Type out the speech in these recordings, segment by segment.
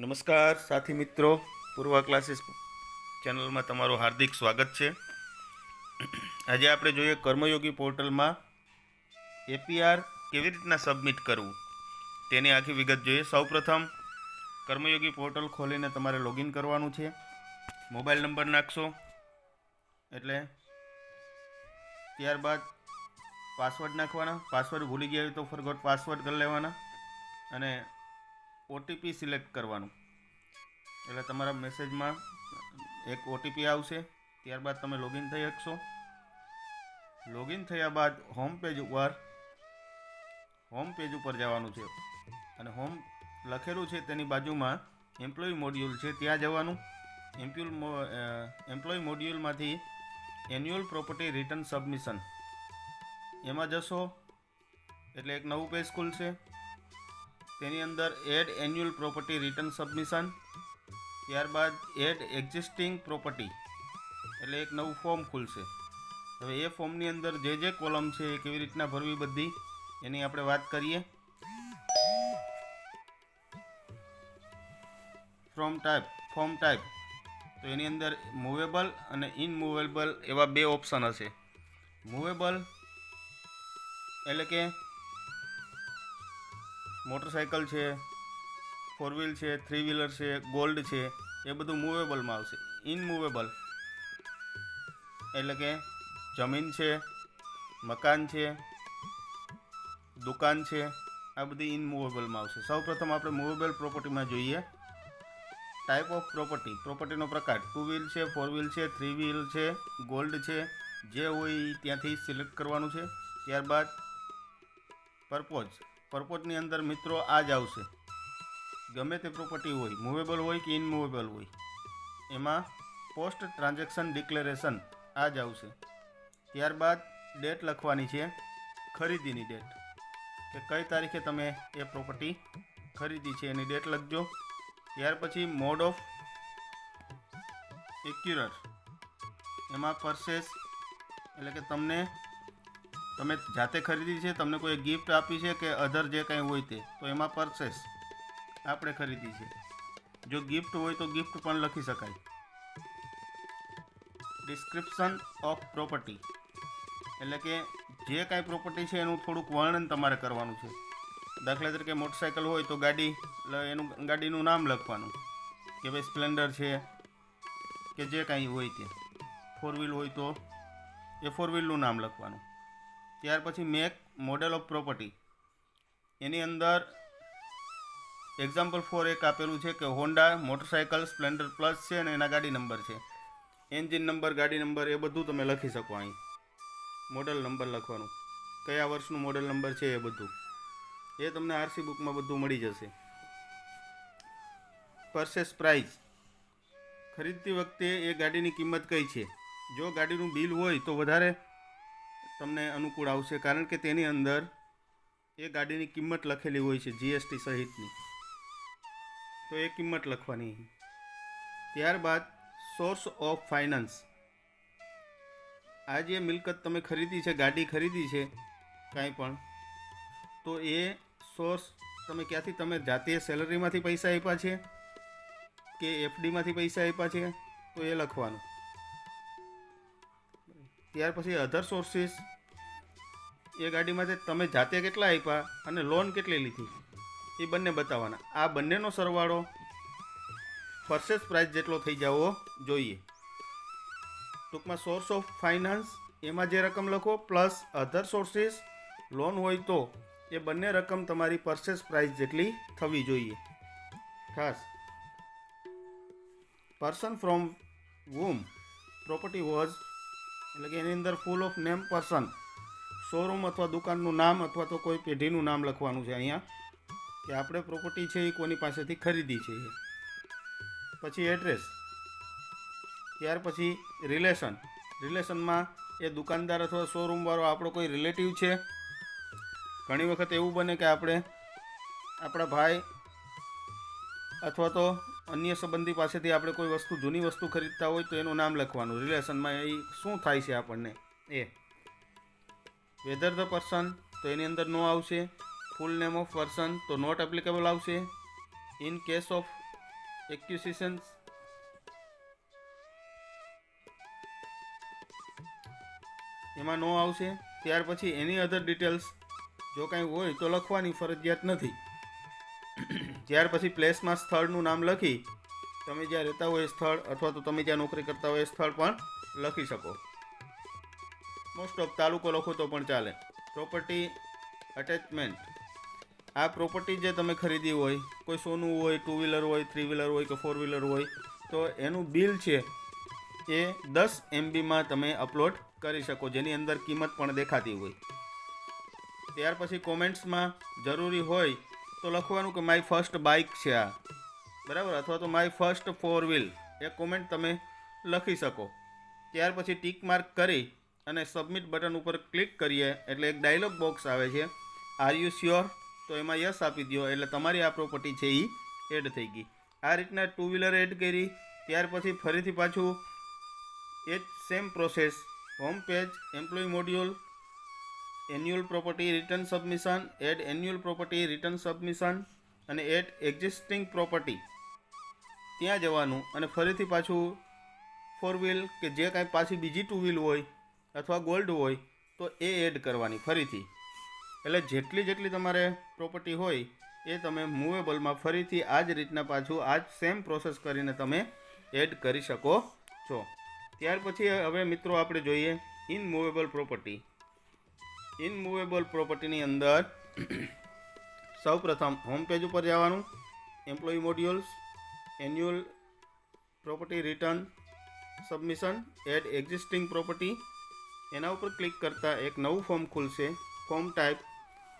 નમસ્કાર સાથી મિત્રો, પૂર્વા ક્લાસીસ ચેનલમાં તમારું હાર્દિક સ્વાગત છે. આજે આપણે જોઈએ કર્મયોગી પોર્ટલમાં એપીઆર કેવી રીતના સબમિટ કરવું? તેની આખી વિગત જોઈએ. સૌપ્રથમ, કર્મયોગી પોર્ટલ ખોલીને તમારે લોગિન કરવાનું છે. મોબાઈલ નંબર નાખશો. એટલે ત્યારબાદ પાસવર્ડ નાખવાના. પાસવર્ડ ભૂલી ગયા હોય તો ફરગોટ પાસવર્ડ કરી લેવાના. અને ઓટીપી સિલેક્ટ કરવાનું. એટલે તમારા મેસેજમાં એક ઓટીપી આવશે, ત્યારબાદ તમે લોગિન થઈ શકશો. લોગિન થયા બાદ હોમ પેજ ઉપર, હોમ પેજ ઉપર જવાનું છે. અને હોમ લખેલું છે તેની બાજુમાં એમ્પ્લોય મોડ્યુલ છે, ત્યાં જવાનું. એમ્પ્યુલ એમ્પ્લોય મોડ્યુલમાંથી એન્યુઅલ પ્રોપર્ટી રિટર્ન સબમિશન. એમાં જશો, એટલે એક નવું પેજ ખુલશે. તેની અંદર add annual property return submission, ત્યારબાદ એડ એક્ઝિસ્ટિંગ પ્રોપર્ટી, એટલે એક નવું ફોર્મ ખુલશે. હવે એ ફોર્મની અંદર જે જે કોલમ છે એ કેવી રીતના ભરવી બધી, એની આપણે વાત કરીએ. ફ્રોમ ટાઈપ, ફોર્મ ટાઈપ, તો એની અંદર મૂવેબલ અને ઇનમૂવેબલ એવા બે ઓપ્શન હશે. મૂવેબલ એટલે કે મોટરસાઇકલ છે ફોર વ્હીલ છે થ્રી વ્હીલર છે ગોલ્ડ છે, એ બધું મૂવેબલમાં આવશે. ઇનમૂવેબલ એટલે કે જમીન છે, મકાન છે, દુકાન છે, આ બધી ઇનમૂવેબલમાં આવશે. સૌપ્રથમ આપણે મૂવેબલ પ્રોપર્ટીમાં જોઈએ. ટાઈપ ઓફ પ્રોપર્ટી પ્રોપર્ટીનો પ્રકાર. ટુ વ્હીલ છે ફોર વ્હીલ છે થ્રી વ્હીલ છે ગોલ્ડ છે. જે હોય ત્યાંથી સિલેક્ટ કરવાનું છે. ત્યારબાદ પર્પોઝ પર્પોઝની અંદર મિત્રો આ જ આવશે. ગમે તે પ્રોપર્ટી હોય મૂવેબલ હોય કે ઇનમૂવેબલ હોય, એમાં પોસ્ટ ટ્રાન્ઝેક્શન ડિક્લેરેશન આ જ આવશે. ત્યારબાદ ડેટ લખવાની છે, ખરીદીની ડેટ કે કઈ તારીખે તમે એ પ્રોપર્ટી ખરીદી છે એની ડેટ લખજો. ત્યાર પછી મોડ ઓફ એક્યુરર એમાં પરચેસ એટલે કે તમને તમે જાતે ખરીદી છે, તમને કોઈ ગિફ્ટ આપી છે કે અધર જે કંઈ હોય તે, તો એમાં પરચેસ આપણે ખરીદી છે. જો ગિફ્ટ હોય તો ગિફ્ટ પણ લખી શકાય. ડિસ્ક્રિપ્શન ઓફ પ્રોપર્ટી એટલે કે જે કાંઈ પ્રોપર્ટી છે એનું થોડુંક વર્ણન તમારે કરવાનું છે. દાખલા તરીકે મોટરસાઇકલ હોય તો ગાડી એનું ગાડીનું નામ લખવાનું. કે ભાઈ સ્પ્લેન્ડર છે, કે જે કાંઈ હોય તે. ફોર વ્હીલ હોય તો એ ફોર વ્હીલનું નામ લખવાનું. ત્યાર પછી મેક મોડેલ ઓફ પ્રોપર્ટી. એની અંદર એક્ઝામ્પલ ફોર એક આપેલું છે કે હોન્ડા મોટરસાઇકલ સ્પ્લેન્ડર પ્લસ છે અને એના ગાડી નંબર છે. એન્જિન નંબર, ગાડી નંબર એ બધું તમે લખી શકો અહીં. મોડેલ નંબર લખવાનું. કયા વર્ષનું મોડેલ નંબર છે એ બધું. એ તમને આરસી બુકમાં બધું મળી જશે. Purchase price. ખરીદતી વખતે એ ગાડીની કિંમત કઈ છે? જો ગાડીનું બિલ હોય તો વધારે તમને અનુકૂળ આવશે કારણ કે તેની અંદર એ ગાડીની કિંમત લખેલી હોય છે જીએસટી સહિતની. તો એ કિંમત લખવાની ત્યારબાદ સોર્સ ઓફ ફાઇનાન્સ આ જે મિલકત તમે ખરીદી છે, ગાડી ખરીદી છે, કાંઈ પણ, તો એ સોર્સ તમે ક્યાંથી, તમે જાતે સેલરીમાંથી પૈસા આપ્યા છે કે એફડીમાંથી પૈસા આપ્યા છે, તો એ લખવાનું. ત્યાર પછી અધર સોર્સિસ એ ગાડીમાંથી તમે જાતે કેટલા આપ્યા અને લોન કેટલી લીધી, એ બંને બતાવવાના. આ બંનેનો સરવાળો પરચેસ પ્રાઇસ જેટલો થઈ જવો જોઈએ. ટૂંકમાં સોર્સ ઓફ ફાઇનાન્સ એમાં જે રકમ લખો પ્લસ અધર સોર્સિસ લોન હોય તો એ બંને રકમ તમારી પરચેસ પ્રાઇસ જેટલી થવી જોઈએ. ખાસ. Person from whom property was એટલે કે એની અંદર full of name person showroom અથવા દુકાનનું નામ અથવા તો કોઈ પેઢીનું નામ લખવાનું છે અહીંયા, કે આપણે પ્રોપર્ટી છે એ કોની પાસેથી ખરીદી છે પછી એડ્રેસ ત્યાર પછી રિલેશન રિલેશનમાં એ દુકાનદાર અથવા શોરૂમવાળો આપણો કોઈ રિલેટિવ છે. ઘણી વખત એવું બને કે આપણે આપણા ભાઈ અથવા તો અન્ય સંબંધી પાસેથી આપણે કોઈ વસ્તુ, જૂની વસ્તુ ખરીદતા હોય તો એનું નામ લખવાનું. રિલેશનમાં એ શું થાય છે આપણને? એ. વેધર ધ પર્સન તો એની અંદર નો આવશે. ફૂલ નેમ ઓફ પર્સન તો નોટ એપ્લિકેબલ આવશે. ઇન કેસ ઓફ એક્યુસિશન્સ એમાં નો આવશે. ત્યાર પછી એની અધર ડિટેલ્સ જો કાંઈ હોય તો લખવાની ફરજિયાત નથી. ત્યાર પછી પ્લેસમાં સ્થળનું નામ લખી તમે જ્યાં રહેતા હોય સ્થળ અથવા તો તમે જ્યાં નોકરી કરતા હોય એ સ્થળ પણ લખી શકો. મોસ્ટ ઓફ તાલુકો લખો તો પણ ચાલે. પ્રોપર્ટી અટેચમેન્ટ આ પ્રોપર્ટી જે તમે ખરીદી હોય, કોઈ સોનું હોય ટુ વ્હીલર હોય થ્રી વ્હીલર હોય કે ફોર વ્હીલર હોય, તો એનું બિલ છે એ દસ એમબીમાં તમે અપલોડ કરી શકો, જેની અંદર કિંમત પણ દેખાતી હોય. ત્યાર પછી કોમેન્ટ્સમાં જરૂરી હોય તો લખવાનું કે માય ફર્સ્ટ બાઇક છે આ. બરાબર? અથવા તો માય ફર્સ્ટ ફોર વ્હીલ. એ કોમેન્ટ તમે લખી શકો. ત્યાર પછી ટીક માર્ક કરી અને સબમિટ બટન ઉપર ક્લિક કરીએ. એટલે એક ડાયલોગ બોક્સ આવે છે. આર યુ શ્યોર તો એમાં યસ આપી દો એટલે તમારી આ પ્રોપર્ટી છે એ એડ થઈ ગઈ. આ રીતના ટુ વ્હીલર એડ કરી. ત્યાર પછી ફરીથી પાછું એ જ same process. Home page, employ module annual property return submission add annual property return submission અને એડ એક્ઝિસ્ટિંગ પ્રોપર્ટી ત્યાં જવાનું અને ફરીથી પાછું ફોર વ્હીલ કે જે કાંઈ પાછી બીજી ટુ વ્હીલ હોય અથવા ગોલ્ડ હોય, તો એ એડ કરવાની ફરીથી. એટલે જેટલી જેટલી તમારે પ્રોપર્ટી હોય, એ તમે મૂવેબલમાં ફરીથી આ જ રીતના પાછું આ જ સેમ પ્રોસેસ કરીને તમે એડ કરી શકો છો. ત્યાર પછી હવે મિત્રો આપણે જોઈએ ઇનમૂવેબલ પ્રોપર્ટી ઇનમૂવેબલ પ્રોપર્ટીની અંદર સૌપ્રથમ હોમ પેજ ઉપર જવાનું employ modules annual property return submission add existing property એના ઉપર ક્લિક કરતાં એક નવું ફોર્મ ખુલશે. ફોર્મ ટાઈપ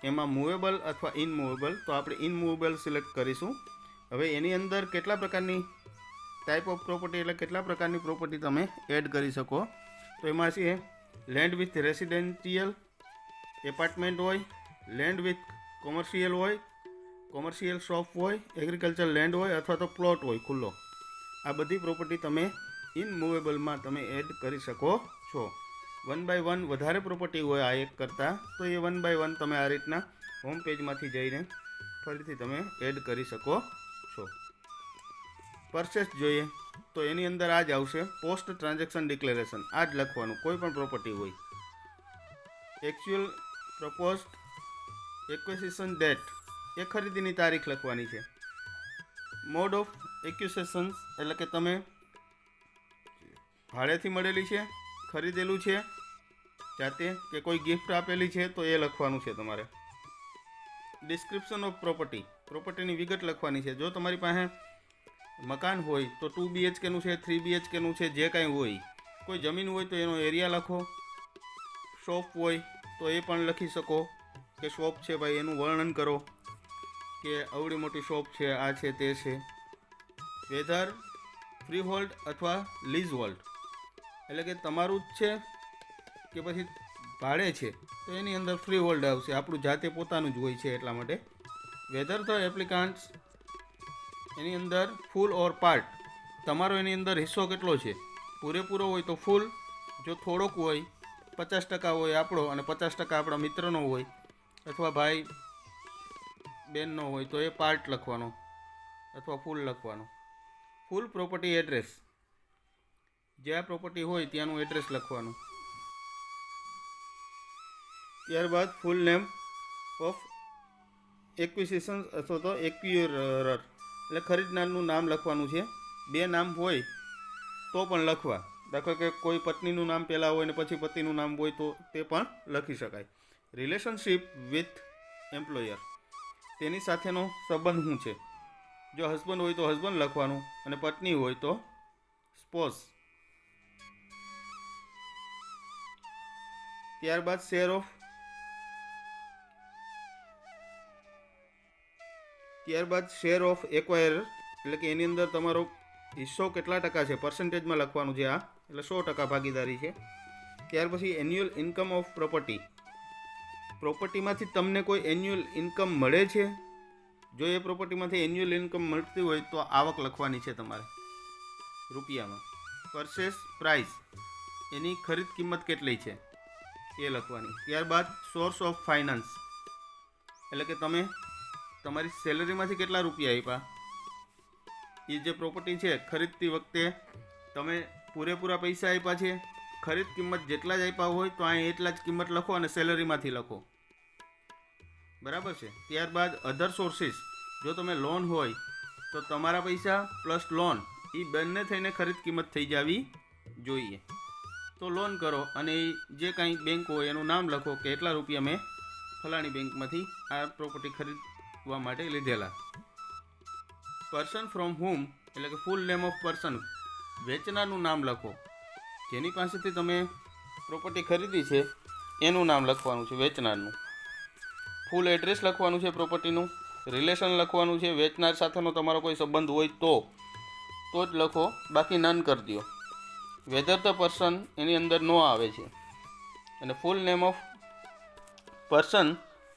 એમાં મૂવેબલ અથવા ઇનમૂવેબલ તો આપણે ઇનમૂવેબલ સિલેક્ટ કરીશું. હવે એની અંદર કેટલા પ્રકારની ટાઈપ ઓફ પ્રોપર્ટી એટલે કેટલા પ્રકારની પ્રોપર્ટી તમે એડ કરી શકો? તો એમાં છે લેન્ડ વિથ રેસિડેન્શિયલ એપાર્ટમેન્ટ હોય, લેન્ડ વિથ કોમર્શિયલ હોય, કોમર્શિયલ શોપ હોય, એગ્રીકલ્ચર લેન્ડ હોય અથવા તો પ્લોટ હોય ખુલ્લો. આ બધી પ્રોપર્ટી તમે ઇનમૂવેબલમાં તમે એડ કરી શકો છો. વન બાય વન વધારે પ્રોપર્ટી હોય આ એક કરતાં, તો એ વન બાય વન તમે આ રીતના હોમ પેજમાંથી જઈને ફરીથી તમે એડ કરી શકો છો. પરચેસ જોઈએ, તો એની અંદર આ જ આવશે, પોસ્ટ ટ્રાન્ઝેક્શન ડિક્લેરેશન. આ જ લખવાનું, કોઈ પણ પ્રોપર્ટી હોય. એકચ્યુઅલ પ્રપોઝડ એક્વેસિશન ડેટ એ ખરીદીની તારીખ લખવાની છે. મોડ ઓફ એક્યુસેશન્સ એટલે કે તમે ભાડેથી મળેલી છે, ખરીદેલું છે, જાતે કે કોઈ ગિફ્ટ આપેલી છે, તો એ લખવાનું છે તમારે. ડિસ્ક્રિપ્શન ઓફ પ્રોપર્ટી પ્રોપર્ટીની વિગત લખવાની છે. જો તમારી પાસે મકાન હોય, તો ટુ બીએચકેનું છે થ્રી બીએચકેનું છે, જે કાંઈ હોય. કોઈ જમીન હોય, તો એનો એરિયા લખો. શોપ હોય તો એ પણ લખી શકો કે શોપ છે ભાઈ, એનું વર્ણન કરો કે અવડી મોટી શોપ છે, આ છે, તે છે. વેધર ફ્રી હોલ્ડ અથવા લીઝ હોલ્ડ એટલે કે તમારું જ છે કે પછી ભાડે છે, તો એની અંદર ફ્રી હોલ્ડ આવશે. આપણું જાતે પોતાનું જ હોય છે એટલા માટે. વેધર ધ એપ્લિકાન્ટ્સ, એની અંદર ફૂલ ઓર પાર્ટ. તમારો એની અંદર હિસ્સો કેટલો છે? પૂરેપૂરો હોય તો ફૂલ. જો થોડોક હોય પચાસ ટકા હોય આપણો અને પચાસ ટકા આપણા મિત્રનો હોય અથવા ભાઈ બેનનો હોય તો એ પાર્ટ લખવાનો અથવા ફૂલ લખવાનો. ફૂલ પ્રોપર્ટી એડ્રેસ જ્યાં પ્રોપર્ટી હોય ત્યાંનું એડ્રેસ લખવાનું. ત્યારબાદ ફૂલ નેમ ઓફ એક્વિસિશન અથવા તો એક્યુરર એટલે ખરીદનારનું નામ લખવાનું છે. બે નામ હોય તો પણ લખવા. દાખલા કે કોઈ પત્નીનું નામ પહેલાં હોય ને પછી પતિનું નામ હોય તો તે પણ લખી શકાય. રિલેશનશિપ વિથ એમ્પ્લોયર તેની સાથેનો સંબંધ શું છે? જો હસબન્ડ હોય તો હસબન્ડ લખવાનું અને પત્ની હોય તો સ્પોસ ત્યારબાદ શેર ઓફ ત્યારબાદ શેર ઓફ એક્વાયર એટલે કે એની અંદર તમારો હિસ્સો કેટલા ટકા છે? પર્સન્ટેજમાં લખવાનું છે આ. એટલે સો ટકા ભાગીદારી છે. ત્યાર પછી એન્યુઅલ ઇન્કમ ઓફ પ્રોપર્ટી પ્રોપર્ટીમાંથી તમને કોઈ એન્યુઅલ ઇન્કમ મળે છે? જો એ પ્રોપર્ટીમાંથી એન્યુઅલ ઇન્કમ મળતી હોય તો આવક લખવાની છે તમારે. રૂપિયામાં. પરચેસ પ્રાઇસ એની ખરીદ કિંમત કેટલી છે? એ લખવાની. ત્યારબાદ સોર્સ ઓફ ફાઇનાન્સ એટલે કે તમે તમારી સેલરીમાંથી કેટલા રૂપિયા આપ્યા એ જે પ્રોપર્ટી છે, ખરીદતી વખતે તમે પૂરેપૂરા પૈસા આપ્યા છે. ખરીદ કિંમત જેટલા જ આપ્યા હોય તો અહીં એટલા જ કિંમત લખો અને સેલરીમાંથી લખો. બરાબર છે? ત્યારબાદ અધર સોર્સિસ જો તમે લોન હોય તો તમારા પૈસા પ્લસ લોન એ બંને થઈને ખરીદ કિંમત થઈ જવી જોઈએ. તો લોન કરો અને જે કાંઈ બેંક હોય એનું નામ લખો કે એટલા રૂપિયા મેં ફલાણી બેંકમાંથી આ પ્રોપર્ટી ખરીદવા માટે લીધેલા. પર્સન ફ્રોમ હોમ એટલે કે ફૂલ નેમ ઓફ પર્સન વેચનારનું નામ લખો. જેની પાસેથી તમે પ્રોપર્ટી ખરીદી છે, એનું નામ લખવાનું છે વેચનારનું. ફૂલ એડ્રેસ લખવાનું છે પ્રોપર્ટીનું રિલેશન લખવાનું છે, વેચનાર સાથેનો તમારો કોઈ સંબંધ હોય તો તો જ લખો, બાકી નન કરી દો વેધર ધ પર્સન એની અંદર નો આવે છે. અને full name of person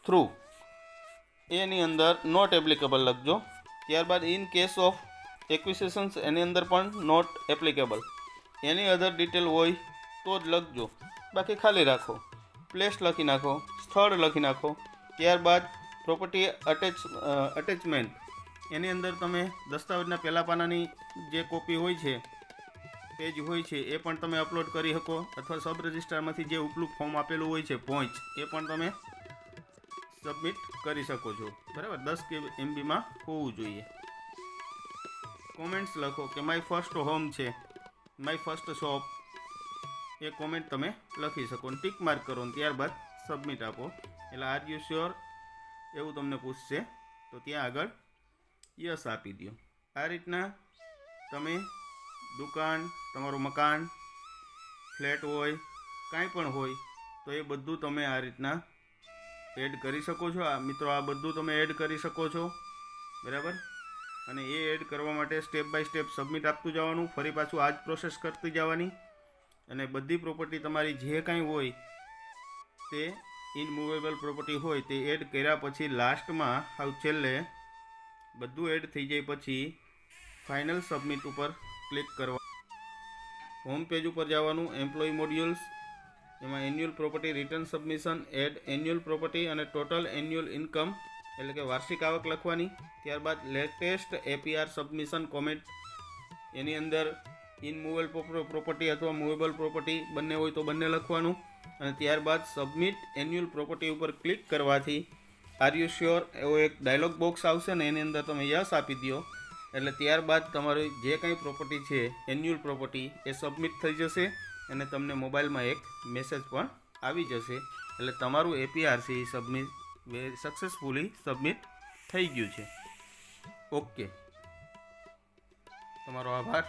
through એની અંદર નોટ એપ્લિકેબલ લખજો. ત્યારબાદ ઇન કેસ ઓફ એક્વિસેશન્સ એની અંદર પણ નોટ એપ્લિકેબલ એની અધર ડિટેલ હોય તો જ લખજો. બાકી ખાલી રાખો. પ્લેસ લખી નાખો, સ્થળ લખી નાખો. ત્યારબાદ પ્રોપર્ટી અટેચ અટેચમેન્ટ એની અંદર તમે દસ્તાવેજના પહેલાં પાનાની જે કોપી હોય છે પેજ હોય છે, એ પણ તમે અપલોડ કરી શકો. અથવા સબ રજિસ્ટ્રારમાંથી જે ઉપલું ફોર્મ આપેલું હોય છે પોઈન્ટ એ પણ તમે સબમિટ કરી શકો છો. બરાબર? દસ એમબીમાં હોવું જોઈએ. કોમેન્ટ્સ લખો કે માય ફર્સ્ટ હોમ છે. માય ફર્સ્ટ શોપ એ કોમેન્ટ તમે લખી શકો ટીક માર્ક કરો ને ત્યારબાદ સબમિટ આપો. એટલે આર યુ શ્યોર એવું તમને પૂછશે. તો ત્યાં આગળ યસ આપી દો આ રીતના તમે દુકાન, તમારું મકાન, ફ્લેટ હોય, કાંઈ પણ હોય, તો એ બધું તમે આ રીતના એડ કરી શકો છો. આ મિત્રો, આ બધું તમે એડ કરી શકો છો. બરાબર? અને એ એડ કરવા માટે સ્ટેપ બાય સ્ટેપ સબમિટ આપતું જવાનું, ફરી પાછું આ જ પ્રોસેસ કરતી જવાની. અને બધી પ્રોપર્ટી તમારી જે કાંઈ હોય, તે ઇનમુવેબલ પ્રોપર્ટી હોય, તે એડ કર્યા પછી લાસ્ટમાં હાવ છેલ્લે, બધું એડ થઈ જાય પછી ફાઇનલ સબમિટ ઉપર ક્લિક કરવા. હોમ પેજ ઉપર જવાનું એમ્પ્લોય મોડ્યુલ્સ એમાં annual property return submission add annual property અને ટોટલ એન્યુઅલ ઇન્કમ એટલે કે વાર્ષિક આવક લખવાની. ત્યારબાદ લેટેસ્ટ એપીઆર સબમિશન કોમેન્ટ એની અંદર ઇનમૂવેબલ પ્રોપર્ટી અથવા મૂવેબલ પ્રોપર્ટી બંને હોય તો બંને લખવાનું. અને ત્યારબાદ સબમિટ એન્યુઅલ પ્રોપર્ટી ઉપર ક્લિક કરવાથી આર યુ શ્યોર એવો એક ડાયલોગ બોક્સ આવશે ને એની અંદર તમે યસ આપી દો એટલે ત્યારબાદ તમારી જે કંઈ પ્રોપર્ટી છે એન્યુઅલ પ્રોપર્ટી એ સબમિટ થઈ જશે અને તમને મોબાઈલમાં એક મેસેજ પણ આવી જશે. એટલે તમારું એપીઆરસી સબમિટ સક્સેસફુલી સબમિટ થઈ ગયું છે. ઓકે તમારો આભાર.